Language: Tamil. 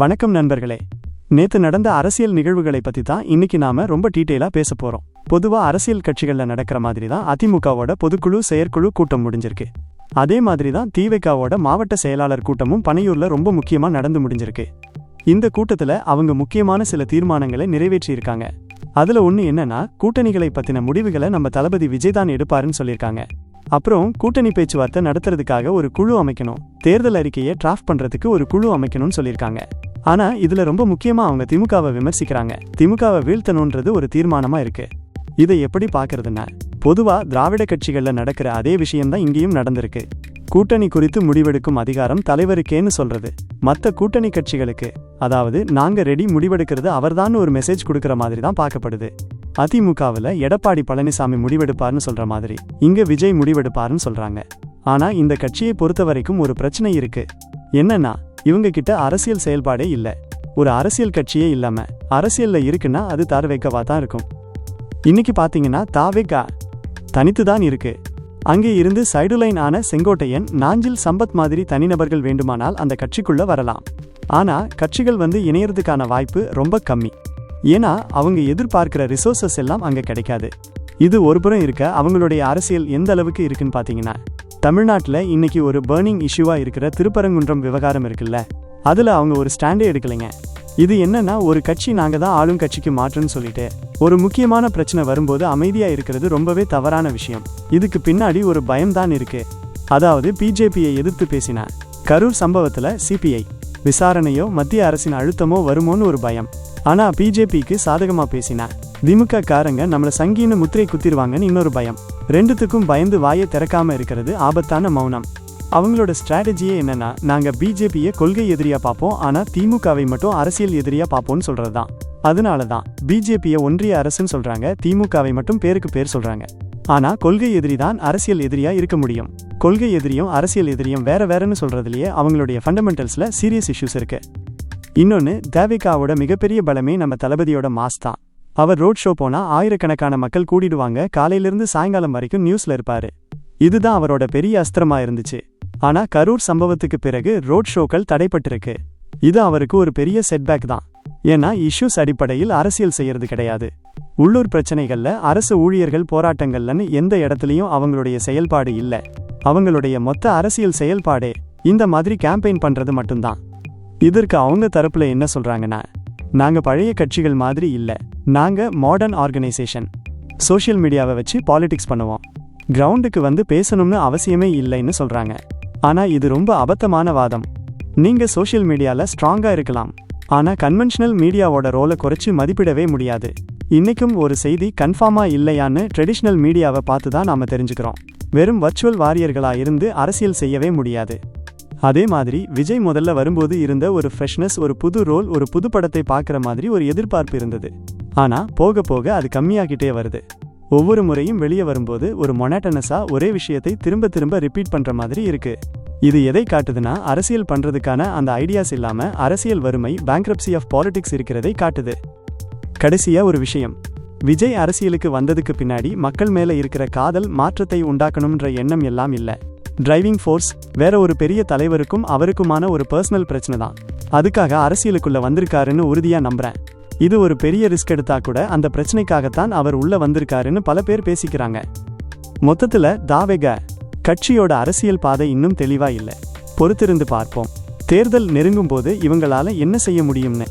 வணக்கம் நண்பர்களே. நேத்து நடந்த அரசியல் நிகழ்வுகளை பத்தி தான் இன்னைக்கு நாம ரொம்ப டீட்டெயிலா பேச போறோம். பொதுவா அரசியல் கட்சிகள்ல நடக்கிற மாதிரி தான் அதிமுகவோட பொதுக்குழு செயற்குழு கூட்டம் முடிஞ்சிருக்கு. அதே மாதிரி தான் தீவைக்காவோட மாவட்ட செயலாளர் கூட்டமும் பனையூர்ல ரொம்ப முக்கியமா நடந்து முடிஞ்சிருக்கு. இந்த கூட்டத்துல அவங்க முக்கியமான சில தீர்மானங்களை நிறைவேற்றியிருக்காங்க. அதுல ஒண்ணு என்னன்னா கூட்டணிகளை பத்தின முடிவுகளை நம்ம தளபதி விஜய் தான் எடுப்பாருன்னு சொல்லியிருக்காங்க. அப்புறம் கூட்டணி பேச்சுவார்த்தை நடத்துறதுக்காக ஒரு குழு அமைக்கணும். தேர்தல் அறிக்கையை டிராஃப்ட் பண்றதுக்கு ஒரு குழு அமைக்கணும்னு சொல்லியிருக்காங்க. ஆனா இதுல ரொம்ப முக்கியமா அவங்க திமுகவை விமர்சிக்கிறாங்க. திமுகவை வீழ்த்தணுன்றது ஒரு தீர்மானமா இருக்கு. இதை எப்படி பார்க்கறதுன்னா பொதுவா திராவிட கட்சிகள்ல நடக்கிற அதே விஷயம்தான் இங்கேயும் நடந்திருக்கு. கூட்டணி குறித்து முடிவெடுக்கும் அதிகாரம் தலைவருக்கேன்னு சொல்றது. மத்த கூட்டணி கட்சிகளுக்கு அதாவது நாங்க ரெடி முடிவெடுக்கிறது அவர்தான் ஒரு மெசேஜ் கொடுக்கற மாதிரி தான் பார்க்கப்படுது. அதிமுகவில் எடப்பாடி பழனிசாமி முடிவெடுப்பார்னு சொல்ற மாதிரி இங்க விஜய் முடிவெடுப்பார்னு சொல்றாங்க. ஆனா இந்த கட்சியை பொறுத்த வரைக்கும் ஒரு பிரச்சனை இருக்கு. என்னன்னா இவங்க கிட்ட அரசியல் செயல்பாடே இல்லை. ஒரு அரசியல் கட்சியே இல்லாம அரசியல்ல இருக்குன்னா அது தார்வேக்கவா தான் இருக்கும். இன்னைக்கு பாத்தீங்கன்னா தாவேக்கா தனித்து தான் இருக்கு. அங்கே இருந்து சைடுலைன் ஆன செங்கோட்டையன் நாஞ்சில் சம்பத் மாதிரி தனிநபர்கள் வேண்டுமானால் அந்த கட்சிக்குள்ள வரலாம். ஆனா கட்சிகள் வந்து இணையறதுக்கான வாய்ப்பு ரொம்ப கம்மி. ஏன்னா அவங்க எதிர்பார்க்கிற ரிசோர்சஸ் எல்லாம் அங்க கிடைக்காது. இது ஒருபுறம் இருக்க அவங்களுடைய அரசியல் எந்த அளவுக்கு இருக்குன்னு பாத்தீங்கன்னா தமிழ்நாட்டில் இன்னைக்கு ஒரு பேர்னிங் இஷ்யூவா இருக்கிற திருப்பரங்குன்றம் விவகாரம் இருக்குல்ல? அதுல அவங்க ஒரு ஸ்டாண்டே எடுக்கலைங்க. இது என்னன்னா ஒரு கட்சி நாங்க தான் ஆளும் கட்சிக்கு மாற்றுன்னு சொல்லிட்டு ஒரு முக்கியமான பிரச்சனை வரும்போது அமைதியா இருக்கிறது ரொம்பவே தவறான விஷயம். இதுக்கு பின்னாடி ஒரு பயம்தான் இருக்கு. அதாவது பிஜேபியை எதிர்த்து பேசின கரூர் சம்பவத்துல சிபிஐ விசாரணையோ மத்திய அரசின் அழுத்தமோ வருமோன்னு ஒரு பயம். ஆனா பிஜேபிக்கு சாதகமா பேசின. திமுக காரங்க நம்மள சங்கின்னு முத்திரை குத்திடுவாங்கன்னு இன்னொரு பயம். ரெண்டுத்துக்கும் பயந்து வாயை திறக்காம இருக்கிறது ஆபத்தான மௌனம். அவங்களோட ஸ்ட்ராட்டஜியே என்னன்னா நாங்க பிஜேபியை கொள்கை எதிரியா பார்ப்போம் ஆனா திமுகவை மட்டும் அரசியல் எதிரியா பார்ப்போம்னு சொல்றதுதான். அதனால தான் பிஜேபியை ஒன்றிய அரசுன்னு சொல்றாங்க திமுகவை மட்டும் பேருக்கு பேர் சொல்றாங்க. ஆனா கொள்கை எதிரி தான் அரசியல் எதிரியா இருக்க முடியும். கொள்கை எதிரியும் அரசியல் எதிரியும் வேற வேறன்னு சொல்றதுலயே அவங்களுடைய ஃபண்டமெண்டல்ஸ்ல சீரியஸ் இஷ்யூஸ் இருக்கு. இன்னொன்னு தேவிகாவோட மிகப்பெரிய பலமே நம்ம தளபதியோட மாஸ் தான். அவர் ரோட் ஷோ போனா ஆயிரக்கணக்கான மக்கள் கூடிடுவாங்க காலையிலிருந்து சாயங்காலம் வரைக்கும் நியூஸ்ல இருப்பாரு. இதுதான் அவரோட பெரிய அஸ்திரமா இருந்துச்சு. ஆனா கரூர் சம்பவத்துக்கு பிறகு ரோட் ஷோக்கள் தடைப்பட்டிருக்கு. இது அவருக்கு ஒரு பெரிய செட்பேக் தான். ஏன்னா இஷ்யூஸ் அடிப்படையில் அரசியல் செய்யறது கிடையாது. உள்ளூர் பிரச்சனைகள்ல அரசு ஊழியர்கள் போராட்டங்கள்லன்னு எந்த இடத்துலயும் அவங்களுடைய செயல்பாடு இல்லை. அவங்களுடைய மொத்த அரசியல் செயல்பாடே இந்த மாதிரி கேம்பெயின் பண்றது மட்டும்தான். இதற்கு அவங்க தரப்புல என்ன சொல்றாங்கன்னா நாங்க பழைய கட்சிகள் மாதிரி இல்ல. நாங்க மாடர்ன் ஆர்கனைசேஷன் சோஷியல் மீடியாவை வச்சு பாலிடிக்ஸ் பண்ணுவோம். கிரவுண்டுக்கு வந்து பேசணும்னு அவசியமே இல்லைன்னு சொல்றாங்க. ஆனா இது ரொம்ப அபத்தமான வாதம். நீங்க சோஷியல் மீடியால ஸ்ட்ராங்கா இருக்கலாம். ஆனா கன்வென்ஷனல் மீடியாவோட ரோலை குறைச்சு மதிப்பிடவே முடியாது. இன்னைக்கும் ஒரு செய்தி கன்ஃபார்மா இல்லையான்னு ட்ரெடிஷ்னல் மீடியாவை பார்த்து தான் நாம தெரிஞ்சுக்கிறோம். வெறும் வர்ச்சுவல் வாரியர்களா இருந்து அரசியல் செய்யவே முடியாது. அதே மாதிரி விஜய் முதல்ல வரும்போது இருந்த ஒரு ஃப்ரெஷ்னஸ் ஒரு புது ரோல் ஒரு புது படத்தை பார்க்குற மாதிரி ஒரு எதிர்பார்ப்பு இருந்தது. ஆனா போக போக அது கம்மியாகிட்டே வருது. ஒவ்வொரு முறையும் வெளியே வரும்போது ஒரு மொனாட்டனஸா ஒரே விஷயத்தை திரும்ப திரும்ப ரிப்பீட் பண்ற மாதிரி இருக்கு. இது எதை காட்டுதுன்னா அரசியல் பண்றதுக்கான அந்த ஐடியாஸ் இல்லாம அரசியல் வறுமை பேங்க்ரப்சி ஆஃப் பாலிடிக்ஸ் இருக்கிறதை காட்டுது. கடைசியா ஒரு விஷயம். விஜய் அரசியலுக்கு வந்ததுக்கு பின்னாடி மக்கள் மேல இருக்கிற காதல் மாற்றத்தை உண்டாக்கணும்ன்ற எண்ணம் எல்லாம் இல்லை. டிரைவிங் ஃபோர்ஸ் வேற ஒரு பெரிய தலைவருக்கும் அவருக்குமான ஒரு பர்சனல் பிரச்சனை தான். அதுக்காக அரசியலுக்குள்ள வந்திருக்காருன்னு உறுதியா நம்புறேன். இது ஒரு பெரிய ரிஸ்க் எடுத்தா கூட அந்த பிரச்சனைக்காகத்தான் அவர் உள்ள வந்திருக்காருன்னு பல பேர் பேசிக்கிறாங்க. மொத்தத்துல தாவேக கட்சியோட அரசியல் பாதை இன்னும் தெளிவா இல்லை. பொறுத்திருந்து பார்ப்போம். தேர்தல் நெருங்கும் போது இவங்களால என்ன செய்ய முடியும்னு.